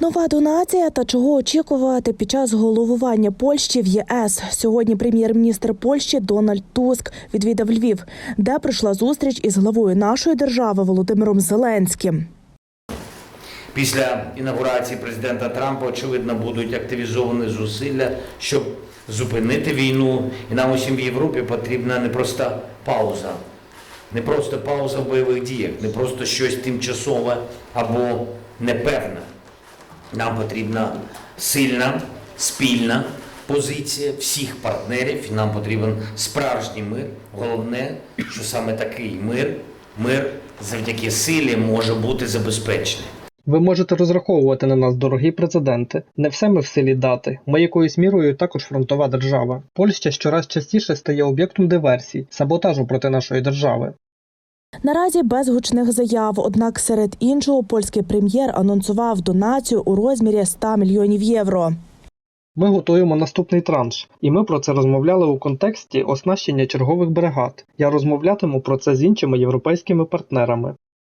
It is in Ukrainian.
Нова донація та чого очікувати під час головування Польщі в ЄС. Сьогодні прем'єр-міністр Польщі Дональд Туск відвідав Львів, де пройшла зустріч із главою нашої держави Володимиром Зеленським. Після інаугурації президента Трампа, очевидно, будуть активізовані зусилля, щоб зупинити війну. І нам усім в Європі потрібна не просто пауза, не просто пауза в бойових діях, не просто щось тимчасове або непевне. Нам потрібна сильна, спільна позиція всіх партнерів. І нам потрібен справжній мир. Головне, що саме такий мир, мир завдяки силі може бути забезпечений. Ви можете розраховувати на нас, дорогі президенти. Не все ми в силі дати. Ми якоюсь мірою також фронтова держава. Польща щораз частіше стає об'єктом диверсій, саботажу проти нашої держави. Наразі без гучних заяв. Однак, серед іншого, польський прем'єр анонсував донацію у розмірі 100 мільйонів євро. Ми готуємо наступний транш, і ми про це розмовляли у контексті оснащення чергових бригад. Я розмовлятиму про це з іншими європейськими партнерами.